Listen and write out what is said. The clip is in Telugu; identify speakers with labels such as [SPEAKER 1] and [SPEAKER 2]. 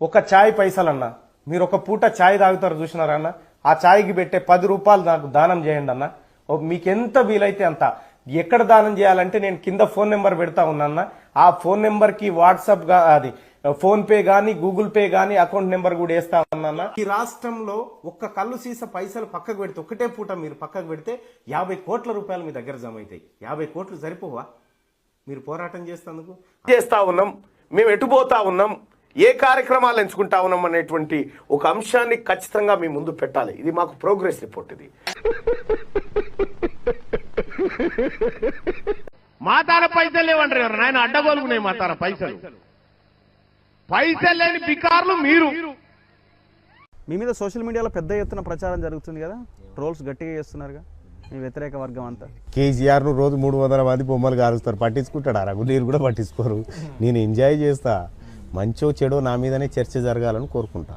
[SPEAKER 1] ఒక ఛాయ్ పైసలన్నా మీరు ఒక పూట ఛాయ్ తాగుతారు చూసినారా అన్న? ఆ ఛాయ్కి పెట్టే పది రూపాయలు నాకు దానం చేయండి అన్న. ఓ మీకు ఎంత వీలైతే అంత. ఎక్కడ దానం చేయాలంటే నేను కింద ఫోన్ నెంబర్ పెడతా ఉన్నాన్న ఆ ఫోన్ నెంబర్కి వాట్సాప్ అది ఫోన్ పే గానీ గూగుల్ పే గానీ అకౌంట్ నెంబర్ కూడా వేస్తా ఉన్నాన్న ఈ రాష్ట్రంలో ఒక్క కళ్ళు సీస పైసలు పక్కకు పెడితే ఒకటే పూట మీరు పక్కకు పెడితే యాభై కోట్ల రూపాయలు మీ దగ్గర జమ అవుతాయి. యాభై కోట్లు సరిపోవా? మీరు పోరాటం చేస్తేందుకు?
[SPEAKER 2] చేస్తా ఉన్నాం. మేము ఎటుపోతా ఉన్నాం? ఏ కార్యక్రమాలు ఎంచుకుంటా ఉన్నాం అనేటువంటి ఒక అంశాన్ని ఖచ్చితంగా మీ ముందు పెట్టాలి. ఇది మాకు ప్రోగ్రెస్ రిపోర్ట్ ఇది.
[SPEAKER 3] మా తాన పైసలు లేవంటారు ఎవరు నాయన అడ్డగోలుకున్నాయి మా తాన పైసలు. పైసలు లేని బికార్లు మీరు.
[SPEAKER 4] మీ మీద సోషల్ మీడియాలో పెద్ద ఎత్తున ప్రచారం జరుగుతుంది కదా? ట్రోల్స్ గట్టిగా చేస్తున్నారుగా? మీ వ్యతిరేక వర్గం అంతా.
[SPEAKER 5] కేసీఆర్ను రోజు మూడు వందల మంది బొమ్మలు కారుస్తారు పట్టించుకుంటాడు? ఆ రఘునీరు కూడా పట్టించుకోరు. నేను ఎంజాయ్ చేస్తా. మంచో చెడో నా మీదనే చర్చ జరగాలని కోరుకుంటా.